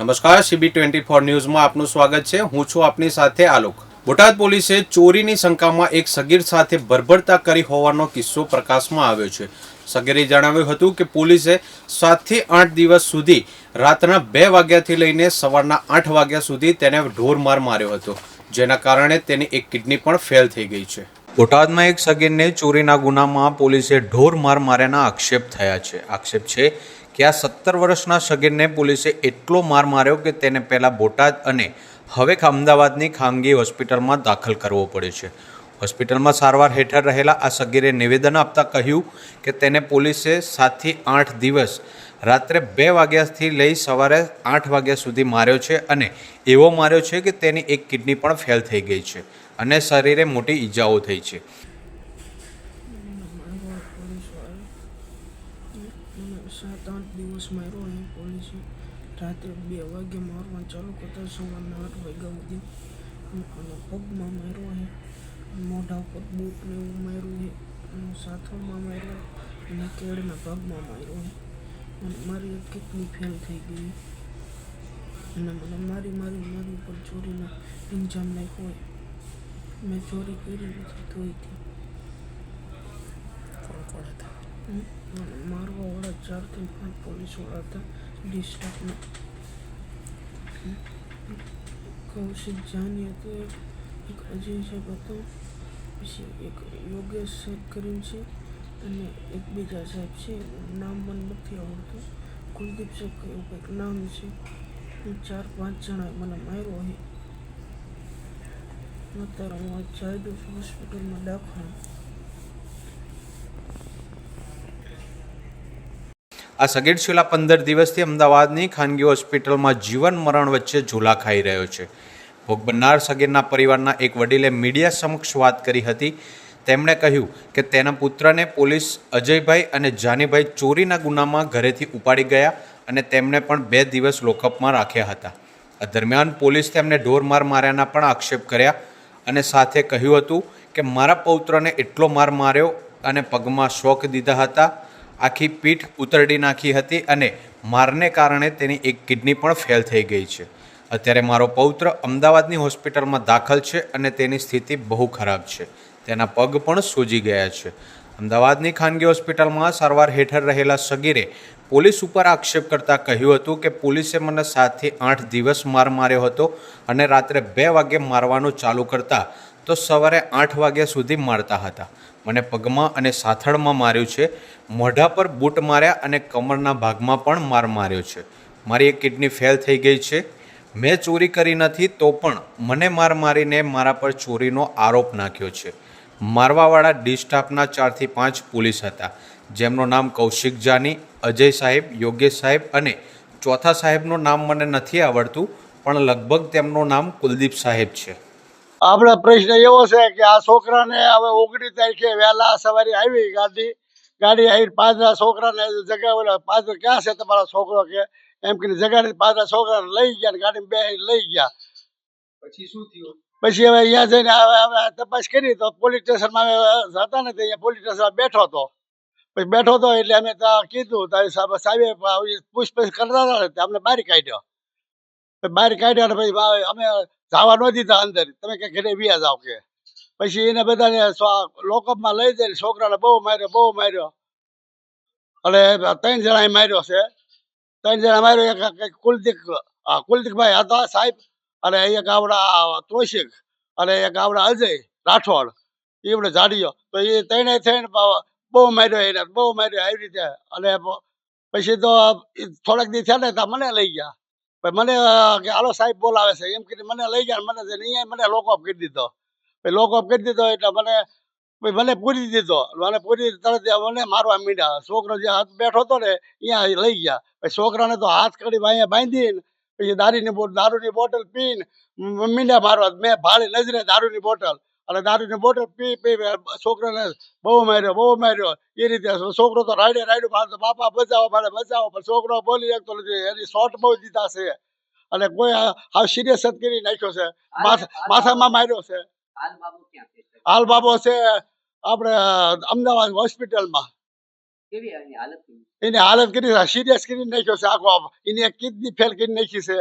નમસ્કાર CB twenty four ન્યૂઝમાં આપનું સ્વાગત છે. હું છું આપની સાથે આલોક. બોટાદ પોલીસે ચોરીની શંકામાં એક સગીર સાથે ભરભરતા કરી હોવાનો કિસ્સો પ્રકાશમાં આવ્યો છે. સગીરે જણાવ્યું હતું કે પોલીસે સાતથી આઠ દિવસ સુધી રાતના બે વાગ્યાથી લઈને સવારના આઠ વાગ્યા સુધી તેને ઢોર માર માર્યો હતો, જેના કારણે તેની એક કિડની પણ ફેલ થઈ ગઈ છે. બોટાદમાં એક સગીરને ચોરીના ગુનામાં પોલીસે ઢોર માર માર્યાના આક્ષેપ થયા છે. આક્ષેપ છે કે આ સત્તર વર્ષના સગીરને પોલીસે એટલો માર માર્યો કે તેને પહેલાં બોટાદ અને હવે અમદાવાદની ખાનગી હોસ્પિટલમાં દાખલ કરવો પડ્યો છે. હોસ્પિટલમાં સારવાર હેઠળ રહેલા આ સગીરે નિવેદન આપતા કહ્યું કે તેને પોલીસે સાતથી આઠ દિવસ રાત્રે બે વાગ્યાથી લઈ સવારે આઠ વાગ્યા સુધી માર્યો છે અને એવો માર્યો છે કે તેની એક કિડની પણ ફેલ થઈ ગઈ છે અને શરીરે મોટી ઈજાઓ થઈ છે મને સાત આઠ દિવસ માર્યો અને પોલીસે રાત્રે બે વાગે મારવાનું ચાલુ કરતા સવારના આઠ વાગ્યા સુધી અને પગમાં માર્યો છે. મોઢા ઉપર બૂટને એવું માર્યું છે. અને સાથળમાં માર્યો અને કેળના ભાગમાં માર્યો છે. અને મારી એક કિડની ફેલ થઈ ગઈ અને મને મારી મારી મારી ઉપર ચોરીનો ઇન્જામ નાખ્યો હોય મેં ચોરી કરી નથી કોણ હતા? મારવા ચારથી પાંચ પોલીસવાળા હતા ડિસ્ટ્રિક્ટના કૌશિક જાની હતું એક અજય સાહેબ હતો પછી એક યોગેશ સાહેબ કરીને છે અને એક બીજા સાહેબ છે નામ મને નથી આવડતું કુલદીપ સાહેબ એવું કંઈક નામ છે ચાર પાંચ જણાએ મને માર્યો છે અત્યારે હું હોસ્પિટલમાં દાખલ આ સગીર છેલ્લા પંદર દિવસથી અમદાવાદની ખાનગી હોસ્પિટલમાં જીવન મરણ વચ્ચે ઝૂલા ખાઈ રહ્યો છે. ભોગ બનનાર સગીરના પરિવારના એક વડીલે મીડિયા સમક્ષ વાત કરી હતી. તેમણે કહ્યું કે તેના પુત્રને પોલીસ અજયભાઈ અને જાનીભાઈ ચોરીના ગુનામાં ઘરેથી ઉપાડી ગયા અને તેમને પણ બે દિવસ લોકઅપમાં રાખ્યા હતા. આ દરમિયાન પોલીસ તેમને ઢોર માર માર્યાના પણ આક્ષેપ કર્યા અને સાથે કહ્યું હતું કે, મારા પૌત્રને એટલો માર માર્યો અને પગમાં શોખ દીધા હતા આખી પીઠ ઉતરડી નાખી હતી અને મારને કારણે તેની એક કિડની પણ ફેલ થઈ ગઈ છે. અત્યારે મારો પૌત્ર અમદાવાદની હોસ્પિટલમાં દાખલ છે અને તેની સ્થિતિ બહુ ખરાબ છે. તેના પગ પણ સૂજી ગયા છે. અમદાવાદની ખાનગી હોસ્પિટલમાં સારવાર હેઠળ રહેલા સગીરે પોલીસ ઉપર આક્ષેપ કરતા કહ્યું હતું કે પોલીસે મને સાતથી આઠ દિવસ માર માર્યો હતો અને રાત્રે બે વાગે મારવાનું ચાલુ કરતા તો સવારે આઠ વાગ્યા સુધી મારતા હતા. મને પગમાં અને સાથળમાં માર્યું છે. મોઢા પર બૂટ માર્યા અને કમરના ભાગમાં પણ માર માર્યો છે. મારી એક કિડની ફેલ થઈ ગઈ છે. મેં ચોરી કરી નથી તો પણ મને માર મારીને મારા પર ચોરીનો આરોપ નાખ્યો છે. મારવાવાળા ડિસ્ટાફના ચારથી પાંચ પોલીસ હતા. જેમનું નામ કૌશિક જાની, અજય સાહેબ, યોગેશ સાહેબ અને ચોથા સાહેબનું નામ મને નથી આવડતું, પણ લગભગ તેમનું નામ કુલદીપ સાહેબ છે. આપણે પ્રશ્ન એવો છે કે આ છોકરાને હવે ઓગણીસ તારીખે વહેલા સવારે આવી ગાડી ગાડી આવી પાંચરા છોકરાને જગાવેલા. ઓલા પાંચ ક્યાં છે તમારો છોકરો કે? એમ કરીને જગાડી પાંચરા છોકરાને લઈ ગયા ગાડી બે લઈ ગયા. પછી શું થયું? પછી હવે અહીંયા જઈને હવે તપાસ કરી તો પોલીસ સ્ટેશનમાં હતા ને અહીંયા પોલીસ સ્ટેશનમાં બેઠો હતો. પછી બેઠો હતો એટલે અમે ત્યાં કીધું સાહેબ પૂછપરછ કરતા હતા અમને બહાર કાઢ્યો. બહાર કાઢ્યા પછી અમે જવા ન દીધા અંદર. તમે કે ઘરે વ્યા જાઓ કે. પછી એને બધાને લોકઅપમાં લઈ જઈને છોકરાને બહુ માર્યો બહુ માર્યો. અને ત્રણ જણા માર્યો છે. ત્રણ જણા માર્યો, એક કુલદીક કુલદીકભાઈ હતા, સાહેબ, અને એક આવડા તોશિક અને એક આવડા અજય રાઠોડ. એવડે જાડીયો તો એ ત્રણે થઈને બહુ માર્યો એને, બહુ માર્યો આવી રીતે. અને પછી તો થોડાક દી થયા ને મને લઈ ગયા. પછી મને હાલો સાહેબ, બોલાવે છે. એમ કીધું મને લઈ ગયા મને અહીંયા મને લોક કરી દીધો. પછી લોક કરી દીધો એટલે મને મને પૂરી દીધો. મને પૂરી તરત મને મારવા મીડ્યા. છોકરો જે હાથ બેઠો હતો ને, અહીંયા લઈ ગયા. પછી છોકરાને તો હાથ કરી અહીંયા બાંધીને, પછી દારૂની દારૂની બોટલ પીને મીંડા મારવા, મેં ભાળી નજરે દારૂની બોટલ. અને દારૂની બોટલ પી પી છોકરાને બહુ માર્યો બહુ માર્યો. એ રીતે છોકરો તો રાડે રાડ્યું મારે બાપા બચાવો મારે બચાવો. પણ છોકરો બોલી શકતો નથી. એની શોર્ટ બહુ દીધા છે. અને કોઈ હાલ હાવ સિરિયસ જ કરી નાખ્યો છે. માથા માથામાં માર્યો છે. હાલ બાબુ છે? આપણે અમદાવાદ હોસ્પિટલમાં. એની હાલત કરી સિરિયસ કરી નાખ્યો છે. આખો એની કિડની ફેલ કરી નાખી છે.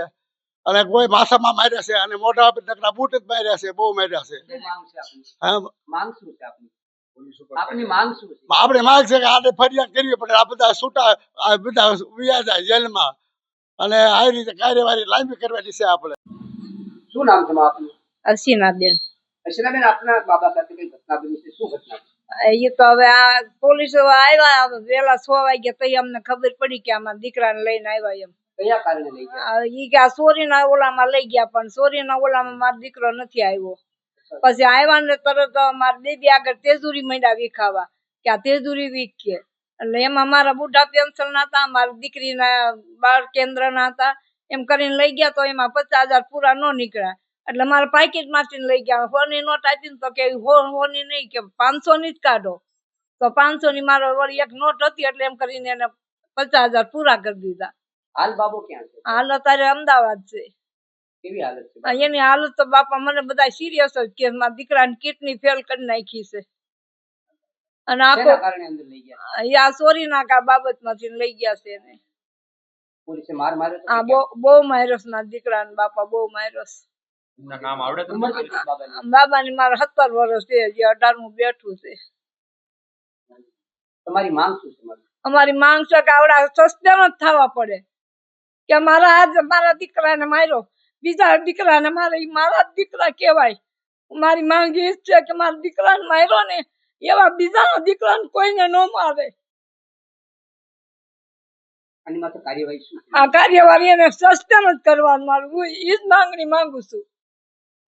અને કોઈ ભાષામાં માર્યા છે અને મોઢા પર નકરા બૂટ જ માર્યા છે બહુ માર્યા છે. શું માંગ છે આપની? હા, માંગ શું છે આપની? પોલીસ ઉપર આપની માંગ શું છે? આપણે માંગ છે કે આને ફરિયાદ કરવી પડે આ બધા છૂટા આ બધા વ્યા જાય જેલમાં. અને આવી રીતે કાર્યવાહી લાંબી કરવાની છે આપણે. શું નામ છે આપનું? અસીનાબેન અર્ચનાબેન આપના બાબા સાથે કઈ ઘટના બની છે? શું ઘટના એ તો હવે આ પોલીસ આવ્યા વેલા છ વાગ્યા તો અમને ખબર પડી કે આમાં દીકરાને લઈને આવ્યા એમ. કયા કારણે લઈ ગયા? ઈ કે આ સોરીના ઓલામાં લઈ ગયા, પણ સોરીના ઓલામાં મારો દીકરો નથી આવ્યો. પછી આવ્યા ને તરત મારા બેબી આગળ તેજુરી મંડ્યા વિખાવા, કે આ તેજુરી કે એટલે એમાં મારા બુઢા પેન્શન ના હતા, મારી દીકરીના બાળ કેન્દ્ર ના હતા. એમ કરીને લઈ ગયા તો એમાં પચાસ હજાર પૂરા ન નીકળ્યા. એટલે મારે પાકીટમાંથી લઈ ગયા. હોની નોટ આપી તો કે હોની નહીં કે પાંચસો ની જ કાઢો. તો પાંચસો ની મારો વળી એક નોટ હતી એટલે એમ કરીને એને પચાસ હજાર પૂરા કરી દીધા. હાલ બાબો ક્યાં છે? હાલ અત્યારે અમદાવાદ છે. કેવી હાલત છે એની હાલત તો બાપા મને બધા સિરિયસ જ કે મારા દીકરાની કિડની ફેલ કરી નાખી છે. અને આખો કારણે અંદર લઈ ગયા? એ આ સોરી નાકા બાબતમાંથી લઈ ગયા છે એને. પોલીસે માર માર્યો હા આ બહુ બહુ માયરસ મારા દીકરાને બાપા બહુ નામ આવડે કેટલી છે બાબાની? મારે સત્તર વર્ષ છે જે અઢારમું બેઠું છે. તમારી માંગ શું છે અમારી માંગ છે કે આવડા સસ્પેન્ડ જ થવા પડે. કે મારા આજ મારા દીકરાને માર્યો બીજા દીકરાને મારે મારા જ દીકરા કહેવાય. મારી માંગી છે કે મારા દીકરાને માર્યો ને એવા બીજાના દીકરાને કોઈને ન મારે. આ કાર્યવાહી એને સસ્ટેન જ કરવાનું મારું. હું એ જ માંગણી માંગુ છું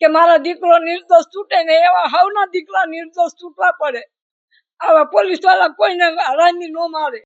કે મારા દીકરો નિર્દોષ છૂટે ને એવા હવના દીકરા નિર્દોષ છૂટવા પડે. આવા પોલીસવાળા કોઈને હરામી ન મારે.